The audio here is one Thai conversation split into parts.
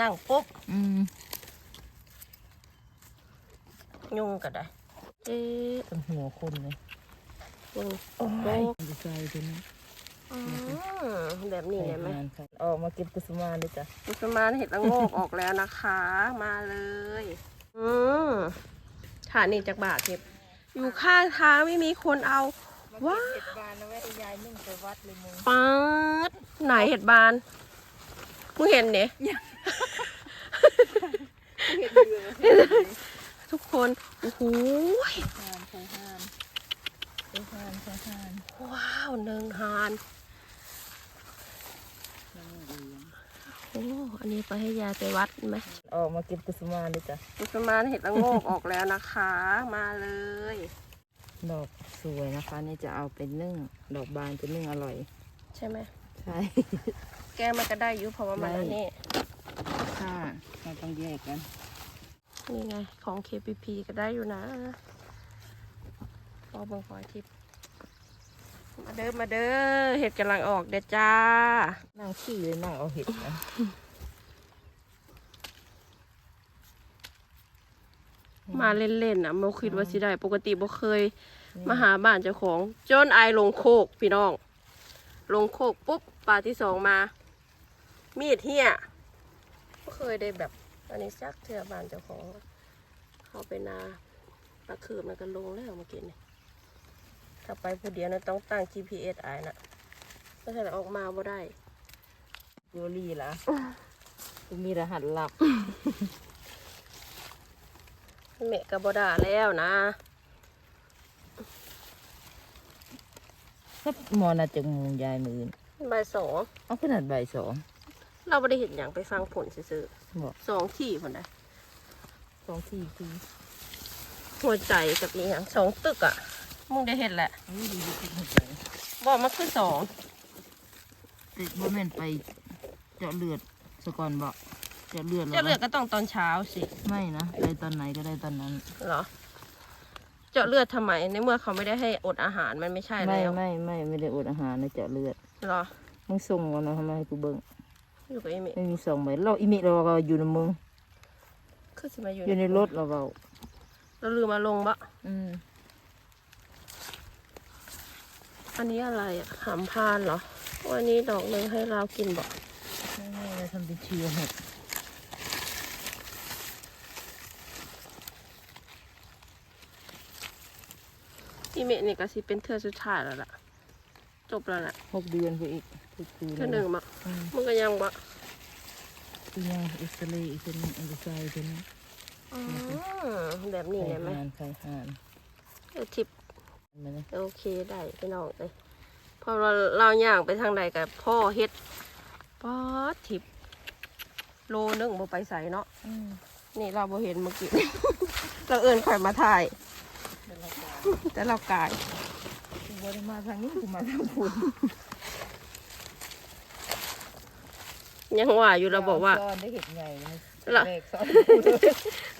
นั่งปุ๊บอืมยุงก็ได้เอ๊ะเป็นหัวคนเลยยุงโอ้โอ้ยดีใจตัวนี้อืมแบบนี้ได้ไหมงานค่ะออกมาเก็บกุสุมาเลยจ้ะกุสมานเห็ดละโงกออกแล้วนะคะ มาเลย อืมฐานนี่จากบาทเก็บ อยู่ข้างทางไม่มีคนเอาว้าเห็ดบานนะแม่ยายนึ่งไปวัดเลยมึงป๊าดไหนเห็ดบานมึงเห็นเนี่ย เห็ดเหลืองทุกคน โอ้โหหานใส่หานใส่หานใส่หานว้าวเนิงหานโอ้อันนี้ไปให้ยายไปวัดไหมออกมาเก็บกุสุมาเลยจ้ะกุสมานเห็ดละโงกออกแล้วนะคะ มาเลย ดอกสวยนะคะ นี่จะเอาไปนึ่ง ดอกบานจะนึ่งอร่อย ใช่ไหมใช่ แก้มันก็ได้อยุเพราะว่ามันได้อันนี้ ค่ะเราต้องแยกกันนี่ไง ของ KPP ก็ได้อยู่นะรอเบิ่งขอยทิพย์มาเด้อมาเด้อเห็ดกำลังออกเด้อจ้า นั่งขี้เลยนั่งเอาเห็ดนะมาเล่นๆอะโมคิดว่าสิได้ ปกติบ่เคย มาหาบ้านเจ้าของ จนอายลงโคกพี่น้อง ลงโคกปุ๊บปลาที่สองมา มีดเหี้ย ก็เคยได้แบบอันนี้ซักเทือบ้านเจ้าของ เข้าไปนาปลาคืบมันก็ลงแล้วเมื่อกี้นี่ถ้าไปผู้เดียวนะต้องตั้ง GPS อายนะก็ถ้าออกมาบ่ได้ยูรี่ละมีรหัสลับเมะกับบ่ด่าแล้วนะสักมอนาจะงงยายมืออนใบายสองเอาขนาดใบายสอง เราไม่ได้เห็นอย่างไปฟังผลซื่อบอกๆสองที่ผลได้สองที่คือหัวใจกับอีกอย่างสองตึกอะมึงได้เห็นแหละอุ้ยดีดีดีใจบอกมาคือสองแต่บ่แม่นไปเจาะเลือดสก่อนบอกเจาะเลือดหรเจาะเลือดก็ต้องตอนเช้าสิไม่นะได้ตอนไหนก็ได้ตอนนั้น เหรอ เจาะเลือดทำไมในเมื่อเขาไม่ได้ให้อดอาหารมันไม่ใช่ไม่แล้วไม่ไม่ไม่ได้อดอาหารนะเจาะเลือดเหรอมึงส่งกันนะทำไมให้กูเบิ่ง อยู่กับอีเมะไม่มีส่งไปเราอีมิเราก็อยู่ในมึงคือสิมาอยู่อยู่ในรถเราเบาเราลืมมาลงบะอืมอันนี้อะไรอะหามพานเหรอวันนี้ดอกหนึ่งให้เรากินบ่ไม่ไม่เราทำเป็นเชียร์เห็ดอีเมะนี่ก็สิเป็นเทือสุดท้ายแล้วล่ะ จบแล้วแหละหกเดือนไปอีก คือคือเทือหนึ่งบะอืมมึงก็ยังบะคือยังเอ็กซเรย์อีกคนหนึงอันตราซาวด์อีกคนหนึงอืมแบบนี้ได้ไหมไข่ห่านไข่ห่านเออทิปมาเลยโอเคได้พี่น้องเลยพอเราเราย่างไปทางใดกับพ่อเฮ็ดป๊อดทิปโลนึงบ่ไปใส่เนาะอืมนี่เราบ่เห็นเมื่อกี้เราเอินข่อยมาถ่ายเดี๋ยวเราจะแต่เรากายกูบ่ได้มาทางนี้กูมาทางคุณ ยังว่าอยู่เราบอกว่า ซ้อนได้เห็ดไงนะล่ะ เลขซ้อน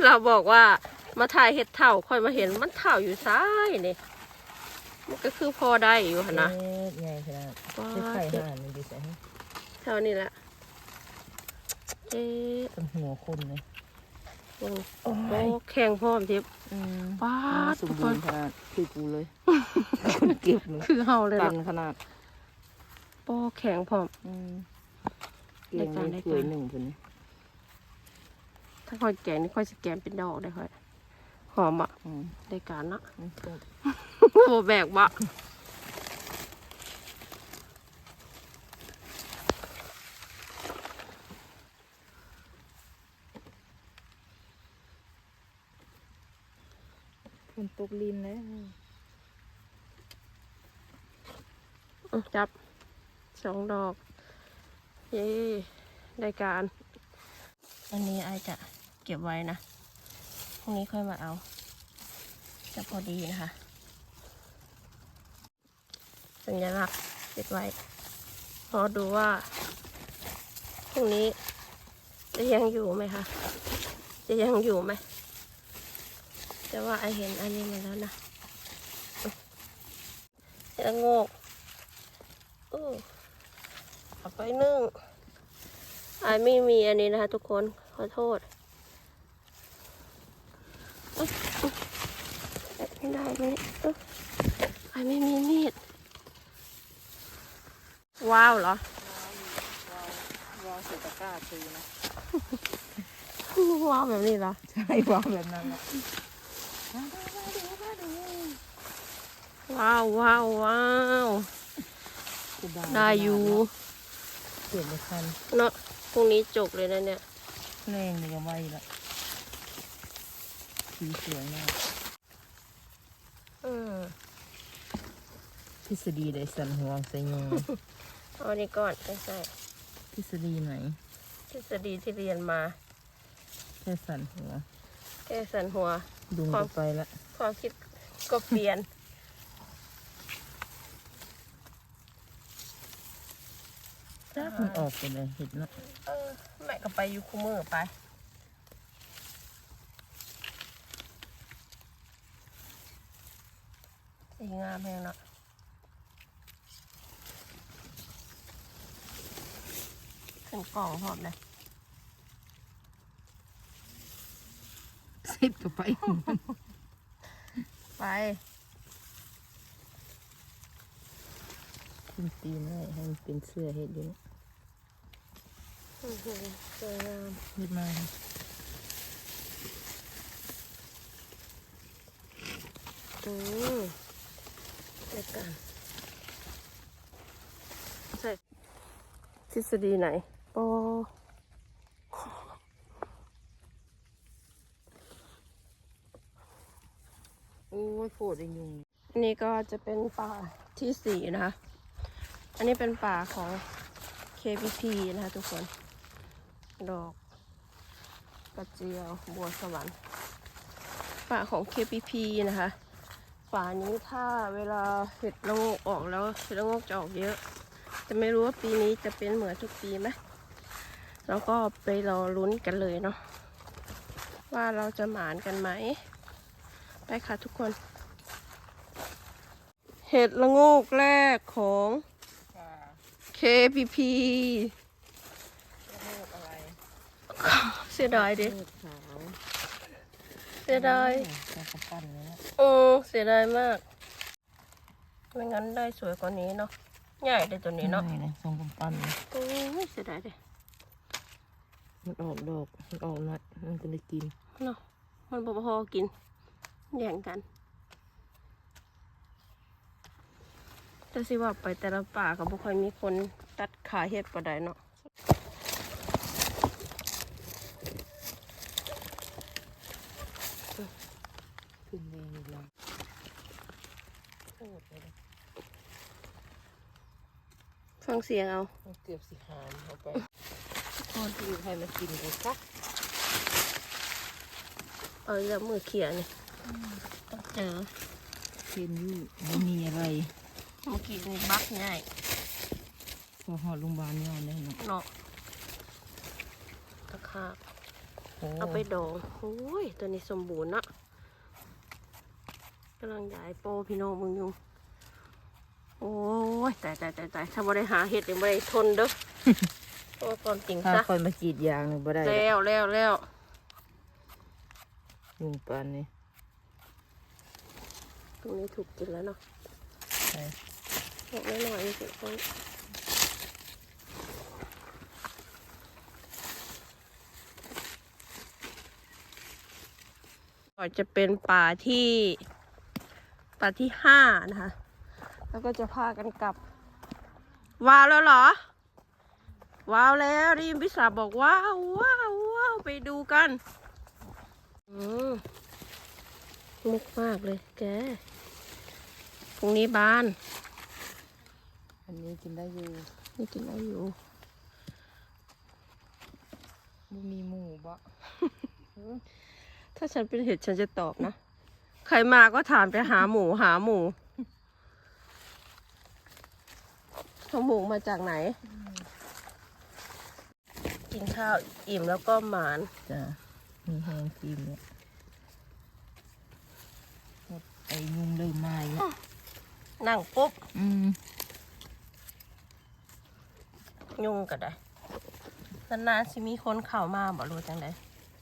เราบอกว่ามาถ่ายเห็ดเท่าค่อยมาเห็นมันเท่าอยู่ซ้ายนี่มันก็คือพอได้อยู่หั่นนะเฮ็ดไงขนาดป๊อคือไข่ดห่านมันดีใส่ให้เท่านี้แหละเอ๊ะเป็นหัวคนเลยโอ้โอ้โหแข็งพร้อมทิพอืมป๊าดสมบูรณ์ขนาดคือกูเลยคนเก็บเลยคือเฮาเลยตัเนาะนขนาดปอแข็งพร้อมอืมได้ เก่งการเลยได้เคการยหนึ่งคนนี้ถ้าค่อยแกงนี่ค่อยสแกนเป็นดอกได้ค่อยหอมอะอืมได้การเนาะอืมก็โบแบกบะคนตกลินแล้วอื้อจับสองดอก เย้ได้การ อันนี้ไอจะเก็บไว้นะพรุ่งนี้ค่อยมาเอา จะพอดีนะคะ สัญลักษณ์เก็บไว้ รอดูว่าพรุ่งนี้จะยังอยู่ไหมคะ จะยังอยู่ไหม แต่ว่าไอเห็นอันนี้มาแล้วนะเห็ดละโงกอู้เอา ไปนึ่งไอไม่มีอันนี้นะคะทุกคน ขอโทษเอ๊ะเอ๊ะไม่ได้ไหมอ๊ะไอไม่มีมีด ว้าวเหรอ ว้าวใส่ตะกร้าซื้อนะ ว้าวแบบนี้เหรอ ใช่ว้าวแบบนั้นแหละว้าวว้าวว้าว ได้อยู่ เปลี่ยนไม่ทันเนาะพรุ่งนี้จบเลยนะเนี่ยแรงเลยก็ไม่ละสีสวยมากอืมทฤษฎีได้สันหัวใส่ยุงเอาอันนี้ก่อนไม่ใช่ทฤษฎีไหนทฤษฎีที่เรียนมาแค่สันหัวแก้สันหัวดุงความก็ไปละความคิดก็เปลี่ยน จ้า มันออกไปเลยเห็นเนาะเออแม่ก็ไปอยู่คูมือไปสีงามแพงเนาะขึ้นกล่องหอมเลยเสร็จก็ไป ไปขึ้นตีนให้ให้มันเป็นเสื้อเห็ดอยู่อื้อหือ สวยงามเห็ดมาอืมเด็กกันใส่ทฤษฎีไหนปอโอ้ยโคตรไอ้ยุงนนี้ก็จะเป็นป่าที่สี่นะคะ อันนี้เป็นป่าของ KPP นะคะทุกคน ดอกกระเจียวบัวสวรรค์ป่าของ KPP นะคะป่านี้ถ้าเวลาเห็ดละโงกออกแล้วเห็ดละโงกจะออกเยอะ จะไม่รู้ว่าปีนี้จะเป็นเหมือนทุกปีไหมแล้วก็ไปรอลุ้นกันเลยเนาะว่าเราจะหมานกันไหมไปค่ะทุกคน เห็ดละโงกแรกของป่า KPP โรคอะไร เสียดายดิโรคขาวเสียดายใส่กระปั้นเลยนะเออเสียดายมาก ไม่งั้นได้สวยกว่านี้เนาะใหญ่เลยตัวนี้เนาะใช่เลยทรงกำปั้นเลยโอ้ยเสียดายดิมันออกดอกมันออกนัดมันก็เลยกินเนาะมันบ่พอกินแย่งกันแต่สิว่าไปแต่ละป่าก็บ่ค่อยมีคนตัดขายเห็ดปานใดเนาะ ขึ้นเองอีกแล้วโคตรเลย ฟั งเสียงเอามันเกือบสิหามเอาไปทอดที่ให้มันกินกูซักเอาแล้วมือเขียนี่ต้องเจอเช่นอยู่ไม่มีอะไรเมื่อกี้นี่บักง่ายพอหอดโรงพยาบาลย้อนได้เนาะเนาะตะขาบโอ้เอาไปดองโอ้ยตัวนี้สมบูรณ์เนาะกำลังย้ายโปรพี่น้องมึงอยู่ โอ้ยตายตายตายตายถ้าบ่ได้หาเห็ดยังบ่ได้ทนเด้อโอ้ความจริงถ้าซะคอยมากรีดยางนี่บ่ได้แล้วแล้วแล้วยุงปานนี่ตรงนี้ถูกกินแล้วเนาะใช่บอกไม่หน่อยสิคนก็จะเป็นป่าที่ป่าที่ห้านะคะ แล้วก็จะพากันกลับ ว้าวแล้วเหรอ ว้าวแล้วได้ยินพี่สาวบอกว้าวว้าวว้าวไปดูกันอืมมุกมากเลยแกพรุ่งนี้บาน อันนี้กินได้อยู่ นี่กินได้อยู่บ่มีหมูบ่ ถ้าฉันเป็นเห็ดฉันจะตอบนะ ใครมาก็ถามไปหาหมูหาหมูเขาหมูมาจากไหน กินข้าวอิ่มแล้วก็หมานจ้ะมีแห้งครีมเนี่ยหมดไอ้ยุงเริ่มมาอีกแล้วนั่งปุ๊บอืมยุ่งก็ได้นานๆสิมีคนเข้ามาบ่รู้จังได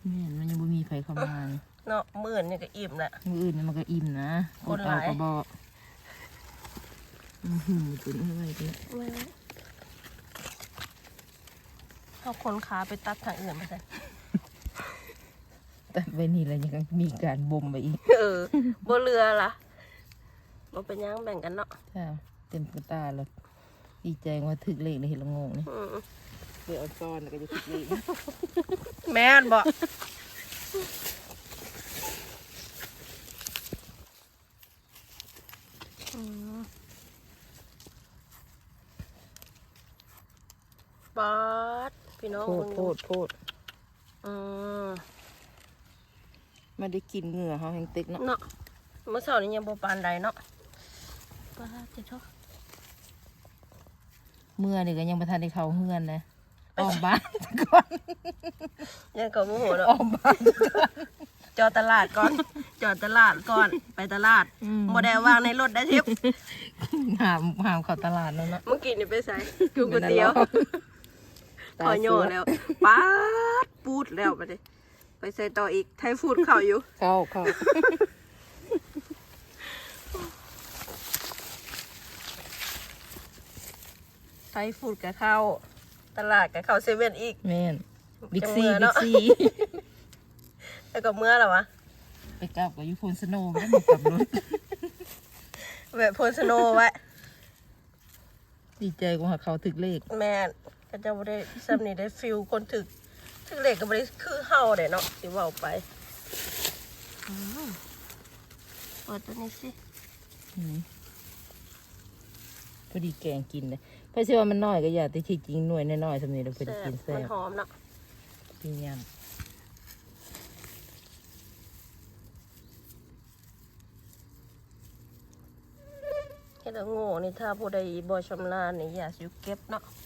แม่นมันยังบ่มีไผเข้ามานี่เนาะมื้อนี่ก็อิ่มแหละมื้ออื่นนี่มันก็อิ่มนะคนหลายอดเอก็บ่ อือหือตุนเอ้ยเด้เอาคนขาไปตัดทางอื่นไปใส่แต่ไปนี่แล้วยังมีการบ่มไปอีกเออบ่เรือล่ะบ่เป็นหยังแบ่งกันเนาะจ้าเต็มกระตาแล้วดีใจว่าถึกเลขในเห็นละงงนี่อืมเดี๋ยวเอาซ้อนแล้วก็จะถึกเลขแม่นบ่อื บาดพี่น้องโทษเบิ่งโทดูษโทษอืมมาได้กินเหงื่อเฮาแห่งตึกเนาะเนาะเมื่อเช้านี้ยังบ่ปานใดเนาะบาดเจ้าเถอะเมื่อนี่ก็ยังบ่ทันได้เข้าเฮือนนะออมบ้านก่อนยังก็โมโหเนาะออมบ้านจอดตลาดก่อน จอดตลาดก่อน ไปตลาดอืมบ่ได้วางในรถได้ทิพย์หามหามเข้าตลาดนั่นเนาะเมื่อกี้นี่ไปใส่กูก๋วยเตี๋ยว ตาขอเสืโยแล้วป๊าดปูดแล้วไปดิไปใส่ต่ออีกไทยฟูดเข่าอยู่ เข้าเข้าไทยฟูดกับเข้า ตลาดกับเข้าเซเว่นอีกแม่นบิ๊กจังซีเมื่อบิ๊เนาะกซีแล้วก็เมื่อแล้ววะไปกลับกับยูโฟนสโนว์แล้วมากลับรถแบบโพสโนไว้ดีใจกว่าเขาถึกเลข แม่ นก็จะบ่ได้ซ้ำนี่ได้ฟิลคนถึกถึกเหล็กก็บ่ได้คือเฮาเด้เนาะสิเว้าไปอืมเปิดตัวนี้สิอืมพอดีแกงกินเลยเพราะเชื่อว่ามันน้อยก็อย่าแต่ที่จริงหน่วยน้อยๆสำนี้เราพอดีกินแซ่แซ่บบมันหอมเนาะกินยเฮ็ดแล้วโง่นี่ถ้าผู้ใดบ่ชำนาญนี่อย่าสิเก็บเนาะำอืม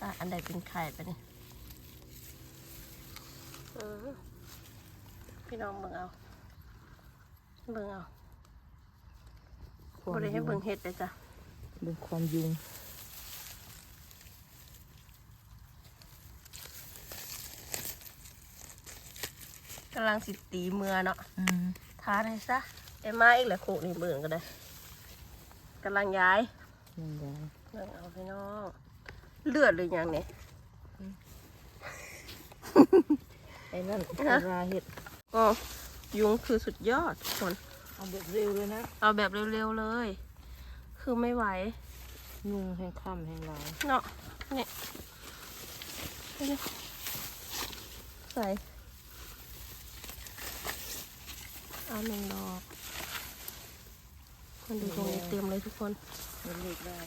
ตาอันใดเป็นไข่ไปนี่อือพี่น้องเบิ่งเอา เบิ่งเอาควาบ่มได้ให้ยุงเบิ่งเฮ็ดเลยจ้ะเบิ่งความยุงกำลังสิตีเมือเนาะอืมทานให้ซะไอ้มาอีกแหละโคกนี่เบิ่งก็ได้กำลังย้ายยังไงเบิ่งเอาพี่น้อง เลือดหรือยังเนี่ยไอ้นั่นฮะราเห็ดอ๋อยุงคือสุดยอดทุกคน เอาแบบเร็วเลยนะ เอาแบบเร็วๆเลย คือไม่ไหว ยุงแห้งค่ำแห้งลายเนาะนี่นี่ใส่เอาหนึ่งดอกมันดูตรงนี้เต็มเลยทุกคนมันเล็กได้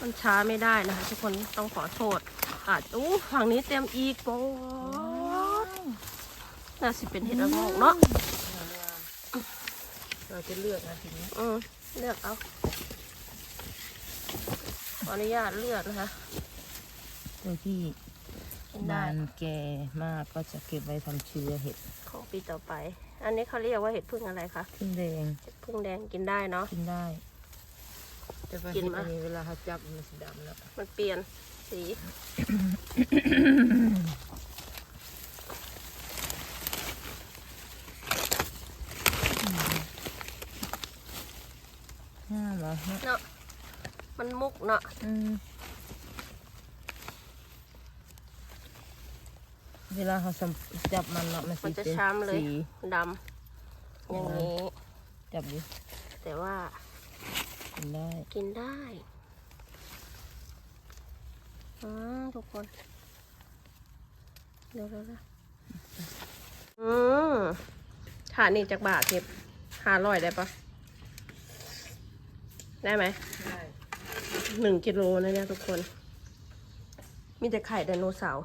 มันช้าไม่ได้นะคะทุกคนต้องขอโทษอาจอู้ฝั่งนี้เต็มอีกโป๊ดน่าสิเป็นเห็ดละโงกเนาะเราจะเลือกนะทีนี้อืมเลือกเอาขออนุญาตเลือกนะคะตัวที่กินได้บานแก่มากก็จะเก็บไว้ทำเชื้อเห็ดของปีต่อไป อันนี้เขาเรียกว่าเห็ดพึ่งอะไรคะขึ้นแดงเห็ดพึ่งแดงกินได้เนาะกินได้ แต่ว่ากิเห็นดมาอันนี้เวลาเขาจับมันสีดำแล้วมันเปลี่ยนสีงามเหรอเนี่ยเนาะมันมุกเนาะอืมเวลาเขาสัมจับมันเนาะมันมันสีจะเป็นช้ำเลยสีดำอย่างนี้ จับดิแต่ว่า กินได้ กินได้อืมทุกคน เดี๋ยวเดี๋ยวอืมฐานนี่จากบาทเก็บหาร้อยได้ปะได้ไหมได้หนึ่งกิโลนะเนี่ยทุกคน มีแต่ไข่ไดโนเสาร์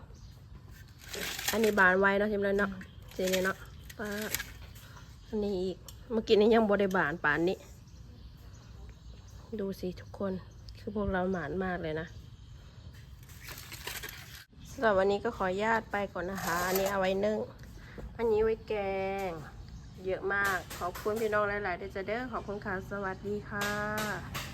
อันนี้บานไว้เนาะทิมเลยเนาะเจนี่เนาะป้าอันนี้อีก เมื่อกี้นี้ยังบริบานป่านนี้ ดูสิทุกคน คือพวกเราหมานมากเลยนะสำหรับวันนี้ก็ขอญาตไปก่อนนะคะ อันนี้เอาไว้นึ่ง อันนี้ไว้แกง เยอะมาก ขอบคุณพี่น้องหลายๆเดยวจะเด้อขอบคุณค่ะ สวัสดีค่ะ